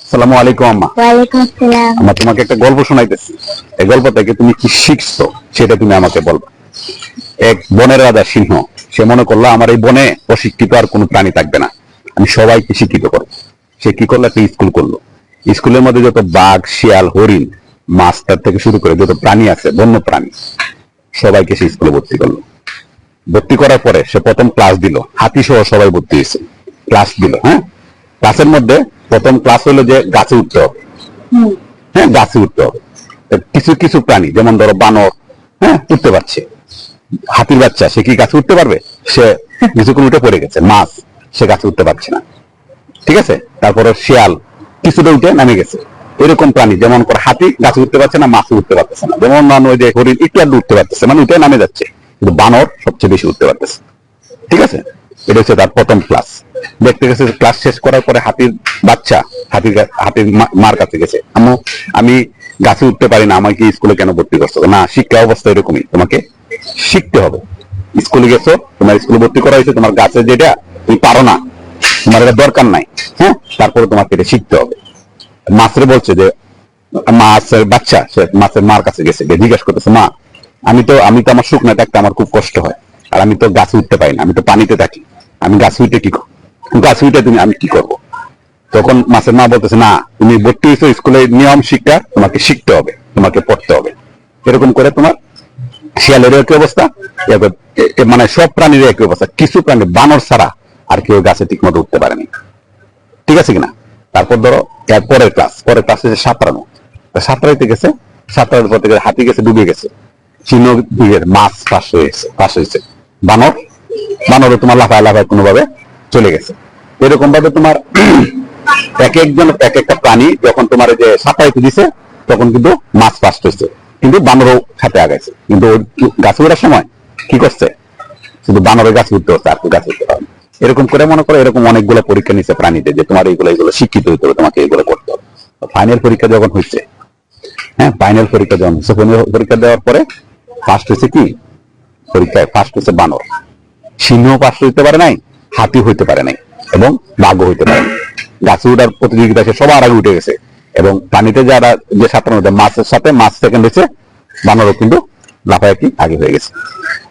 আসসালামু আলাইকুম আম্মা। তোমাকে একটা গল্প শোনাইতেছি। এই গল্প থেকে তুমি কি শিখছো সেটা তুমি আমাকে বলবে। এক বনের রাজা সিংহ সে মনে করল আমার এই বনে অশিক্ষিত আর কোনো প্রাণী থাকবে না। আমি সবাইকে শিক্ষিত করব। সে কি করল? একটা স্কুল করল। স্কুলের মধ্যে যত বাঘ শিয়াল হরিণ মাস্টার থেকে শুরু করে যত প্রাণী আছে বন্য প্রাণী সবাইকে সে স্কুলে ভর্তি করল। ভর্তি করার পরে সে প্রথম ক্লাস দিল। হাতি সহ সবাই ভর্তি হয়েছে। ক্লাস দিল হ্যাঁ? ক্লাসের মধ্যে প্রথম ক্লাস হলো যে গাছে উঠতে হবে। হ্যাঁ গাছে উঠতে হবে। কিছু কিছু প্রাণী যেমন ধরো বানর হ্যাঁ উঠতে পারছে। হাতির বাচ্চা সে কি গাছে উঠতে পারবে? সে কিছুক্ষণ উঠে পড়ে গেছে। মাছ সে গাছে উঠতে পারছে না। ঠিক আছে? তারপরে শিয়াল কিছুটা উঠে নামে গেছে। এরকম প্রাণী যেমন করে হাতি গাছে উঠতে পারছে না মাছ উঠতে পারতেছে না। যেমন ওই যে হরিণ একটু উঠতে পারতেছে মানে উঠে নামে যাচ্ছে। কিন্তু বানর সবচেয়ে বেশি উঠতে পারতেছে। ঠিক আছে? এটা হচ্ছে তার প্রথম ক্লাস দেখতে গেছে ক্লাস শেষ করার পরে হাতির বাচ্চা, হাতির হাতির মার কাছে গেছে। আম্মু, আমি গাছে উঠতে পারি না, আমাকে স্কুলে কেন ভর্তি করছ? না, শিক্ষা অবস্থা এরকমই, তোমাকে শিখতে হবে। স্কুলে গেছো, তোমার স্কুলে ভর্তি করা হয়েছে, তোমার গাছে যেটা তুমি পারো না, তোমার এটা দরকার নাই হ্যাঁ? তারপরে তোমাকে এটা শিখতে হবে। মাছরে বলছে যে, মাছের বাচ্চা, সে মাছের মার কাছে গেছে, গিয়ে জিজ্ঞেস করতেছে, মা, আমি তো আমি তো আমার শুকনা থাকতে আমার খুব কষ্ট হয়, আর আমি তো গাছে উঠতে পারি না, আমি তো পানিতে থাকি। আমি গাছ উঠে কি গাছে উঠে তুমি, আমি কি করব? তখন মাছের মা বলতেছে, না, তুমি ভর্তি হয়েছো, স্কুলে নিয়ম শিক্ষা, তোমাকে শিখতে হবে, তোমাকে পড়তে হবে। এরকম করে তোমার শিয়ালের একই অবস্থা মানে সব প্রাণীর একই অবস্থা। কিছু প্রাণী বানর ছাড়া আর কেউ গাছে ঠিক মতো উঠতে পারেনি। ঠিক আছে কিনা? তারপর ধরো, এর পরের ক্লাস পরের ক্লাস হচ্ছে সাঁতরানো। সাঁতরাইতে গেছে, সাঁতরানোর পর থেকে হাতি গেছে, ডুবে গেছে। চিহ্ন মাছ পাশ হয়েছে পাশ হয়েছে। বানর বানরও তোমার লাফায় লাফায় কোনোভাবে চলে গেছে। এরকম ভাবে তোমার এক একজন এক একটা প্রাণী যখন তোমার যে সাঁতরাইতে দিছে, তখন কিন্তু মাছ পাশ হয়েছে কিন্তু বানরও সাথে আগাইছে। কিন্তু ওই গাছে ওঠার সময় কি করছে? শুধু বানরের গাছ উঠতে হচ্ছে, আর কেউ গাছ উঠতে পারে এরকম করে মনে করো, এরকম অনেকগুলো পরীক্ষা নিচ্ছে প্রাণীদের যে তোমার এইগুলো এইগুলো শিক্ষিত হইতে হবে, তোমাকে এইগুলো করতে হবে। ফাইনাল পরীক্ষা যখন হয়েছে হ্যাঁ ফাইনাল পরীক্ষা যখন final পরীক্ষা দেওয়ার পরে ফার্স্ট হয়েছে কি? পরীক্ষায় ফার্স্ট হয়েছে বানর। সিংহ পাশ হইতে পারে নাই, হাতি হইতে পারে নাই এবং বাঘও হইতে পারে গাছে উঠার প্রতিযোগিতা সে সবার আগে উঠে গেছে এবং পানিতে যারা যে সাঁতার মাছের সাথে মাছ সেকেন্ড হয়েছে, বানরও কিন্তু লাফায়াকি আগে হয়ে গেছে।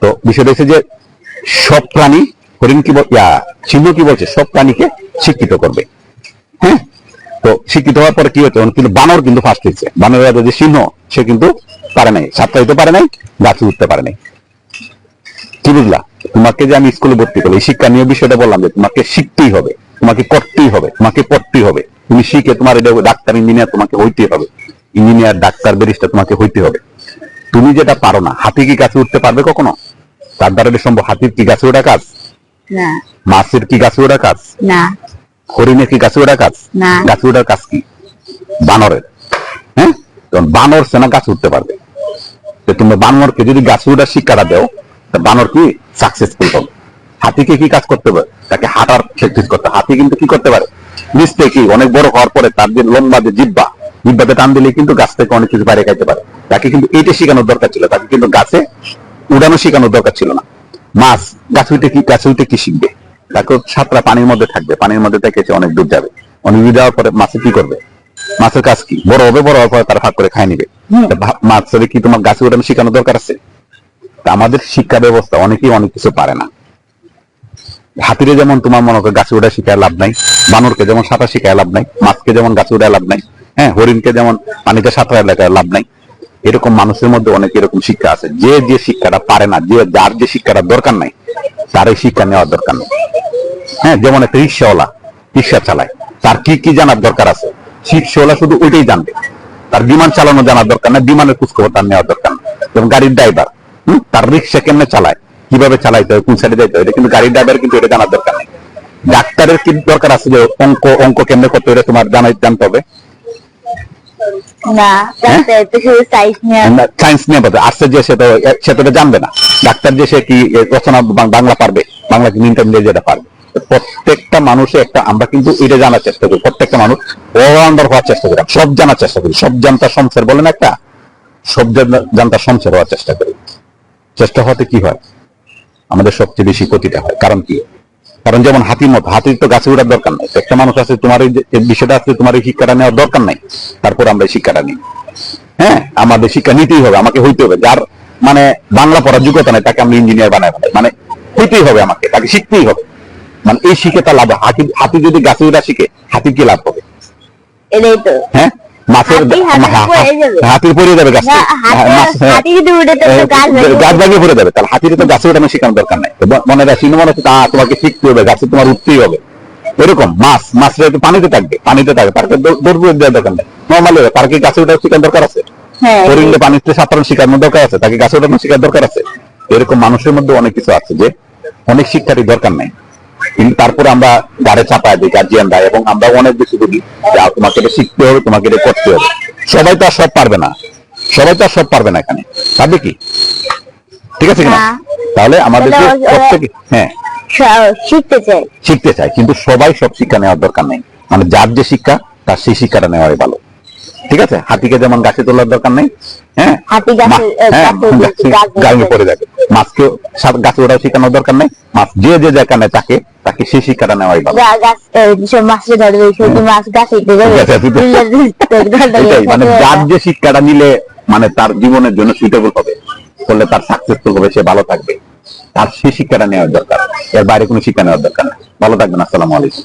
তো বিষয়টা হচ্ছে যে সব প্রাণী, হরিণ কি সিংহ কি বলছে? সব প্রাণীকে শিক্ষিত করবে। হ্যাঁ? তো শিক্ষিত হওয়ার পরে কি হচ্ছে? কিন্তু বানর কিন্তু ফার্স্ট হয়েছে। বানরের রাজা যে সিংহ, সে কিন্তু পারে নাই সাতটা হইতে পারে নাই, গাছে উঠতে পারে নাই। কি বুঝলা? তোমাকে যে আমি স্কুলে ভর্তি এই শিক্ষা নিয়ে বিষয়টা বললাম যে তোমাকে শিখতেই হবে তোমাকে করতেই হবে তোমাকে পড়তেই হবে। তুমি শিখে তোমার এটা ডাক্তার ইঞ্জিনিয়ার তোমাকে হইতেই হবে। ইঞ্জিনিয়ার ডাক্তার ব্যারিস্টার তোমাকে হইতে হবে। তুমি যেটা পারো না হাতি কি গাছে উঠতে পারবে কখনো? তার দ্বারা সম্ভব। হাতির কি গাছে ওঠা কাজ? না। মাছের কি গাছে ওটা কাজ? না। হরিণের কি গাছে ওঠা কাজ? না। গাছে ওঠার কাজ কি? বানরের। হ্যাঁ? বানর সেনা গাছে উঠতে পারবে। তো তুমি বানরকে যদি গাছে ওঠার শিক্ষাটা দাও বানর কি সাকসেসফুল হবে? হাতিকে কি কাজ করতে পারে? তাকে হাঁটার প্র্যাকটিস করতে হাতি কিন্তু কি করতে পারে? নিচ থেকে কি অনেক বড় হওয়ার পরে তার যে লম্বা যে জিব্বা জিব্বাতে টান দিলে কিন্তু গাছ থেকে অনেক কিছু বাইরে খাইতে পারে। তাকে কিন্তু এইটা শেখানোর দরকার ছিল। তাকে কিন্তু গাছে উড়ানো শেখানোর দরকার ছিল না। মাছ গাছ উঠে কি গাছে উঠে কি শিখবে? তাকে সাতটা পানির মধ্যে থাকবে। পানির মধ্যে থেকে সে অনেক দূর যাবে। অনেক দূর যাওয়ার পরে মাছে কি করবে? মাছের কাজ কি? বড় হবে বড় হওয়ার পরে তার ভাগ করে খাই নিবে। মাছের কি তোমার গাছে উঠানো শেখানো দরকার আছে? আমাদের শিক্ষা ব্যবস্থা অনেকেই অনেক কিছু পারে না। হাতিরে যেমন তোমার মনে করো গাছে ওঠা শিখায় লাভ নাই, বানরকে যেমন সাঁতার শিখায় লাভ নাই, মাছকে যেমন গাছে ওঠা লাভ নাই হ্যাঁ হরিণকে যেমন পানিতে সাঁতার এলাকায় লাভ নাই, এরকম মানুষের মধ্যে অনেক এরকম শিক্ষা আছে। যে যে শিক্ষাটা পারে না, যে যার যে শিক্ষাটা দরকার নাই তার এই শিক্ষা নেওয়ার দরকার নেই। হ্যাঁ যেমন একটা রিক্সাওয়ালা, রিক্সা চালায়, তার কি কি জানার দরকার আছে? রিক্সাওয়ালা শুধু ওইটাই জানবে। তার বিমান চালানো জানার দরকার না বিমানের খোঁজখবর তার নেওয়ার দরকার যেমন গাড়ির ড্রাইভার তার রিক্সা কেমনে চালায়? কীভাবে চালাইতে হয়? কোন সাইডে যাইতে হয়? এটা কিন্তু গাড়ির ড্রাইভার কিন্তু এটা জানার দরকার নেই। ডাক্তারের কি দরকার আছে যে অঙ্ক অঙ্ক কেমনে করতে এটা তোমার জানাই জানতে হবে। না ডাক্তার তো শুধু সাইজ নিয়ে সায়েন্স নিয়ে বলতে আর্টসের যে সেটা সে জানবে না। ডাক্তার যে সে কি রচনা বাংলা পারবে বাংলা কি ইন্টারমিডিয়েট যেটা পারবে। প্রত্যেকটা মানুষে একটা আমরা কিন্তু এটা জানার চেষ্টা করি। প্রত্যেকটা মানুষ অলরাউন্ডার হওয়ার চেষ্টা করি। সব জানার চেষ্টা করি। সব জানতার সংসার বলেন একটা সব জান- জানতার সংসার হওয়ার চেষ্টা করি। চেষ্টা হতে কি হয়? আমাদের সবচেয়ে বেশি ক্ষতিটা হয়। কারণ কি? কারণ যেমন হাতির মতো হাতির তো গাছে ওঠার দরকার নাই। একটা মানুষ আছে তোমার এই বিষয়টা আছে তোমার এই শিক্ষাটা নেওয়ার দরকার নাই। তারপর আমরা এই শিক্ষাটা নিই। হ্যাঁ? আমাদের শিক্ষা নিতেই হবে আমাকে হইতে হবে। যার মানে বাংলা পড়ার যোগ্যতা নাই তাকে আমরা ইঞ্জিনিয়ার বানায় ফেলাই। মানে হইতেই হবে আমাকে তাকে শিখতেই হবে। মানে এই শিখে তার লাভ হাতি হাতি যদি গাছে ওঠা শিখে হাতির কি লাভ হবে? এটাই তো। হ্যাঁ? মাছের হাতির হা- হা- পড়ে যাবে। হাতির পড়ে যাবে গাছ না, হাতি- হাতি যদি উঠে তো তো গাছ ভেঙে পড়ে যাবে। তাহলে হাতির তো গাছে ওঠানো শেখানোর দরকার নাই। মনে রাখি মনে হচ্ছে তা তোমাকে শিখতে হবে গাছে তোমার উঠতেই হবে। এরকম মাছ মাছটা একটু পানিতে থাকবে পানিতে থাকবে। তাকে দৌড় দেওয়ার দরকার নেই। নর্মালি তার গাছে ওঠার শেখানোর দরকার আছে। হ্যাঁ। পানিতে শেখানোর দরকার আছে। তাকে গাছে ওঠানো শেখার দরকার আছে। এরকম মানুষের মধ্যে অনেক কিছু আছে যে অনেক শিক্ষারই দরকার নাই। কিন্তু তারপরে আমরা গাড়ে চাপায় দিই গার্জিয়ানরা এবং আমরা অনেক বেশি বলি যে তোমাকে এটা শিখতে হবে তোমাকে এটা করতে হবে। সবাই তো আর সব পারবে না। সবাই তো আর সব পারবে না এখানে। পারবে কি? ঠিক আছে কিনা তাহলে আমাদেরকে তাহলে ওরা- প্রত্যেকে হ্যাঁ। শিখতে চাই শিখতে চায় কিন্তু সবাই সব শিক্ষা নেওয়ার দরকার নেই। মানে যার যে শিক্ষা তার সেই শিক্ষাটা নেওয়াই ভালো। ঠিক আছে? হাতিকে যেমন গাছে তোলার দরকার নেই হ্যাঁ? গাছে হ্যাঁ। পড়ে যাবে। মাছকেও গাছে ওঠাও শেখানোর দরকার নেই। মাছ যে যে যেখানে তাকে তাকে সেই শিক্ষাটা নেওয়াই ভালো। মানে যার যে শিক্ষাটা নিলে মানে তার জীবনের জন্য সুইটেবল হবে। করলে তার সাকসেসফুল হবে সে ভালো থাকবে। তার সেই শিক্ষাটা নেওয়ার দরকার। এর বাইরে কোনো শিক্ষা নেওয়ার দরকার নেই ভালো থাকবেন আসসালামু আলাইকুম।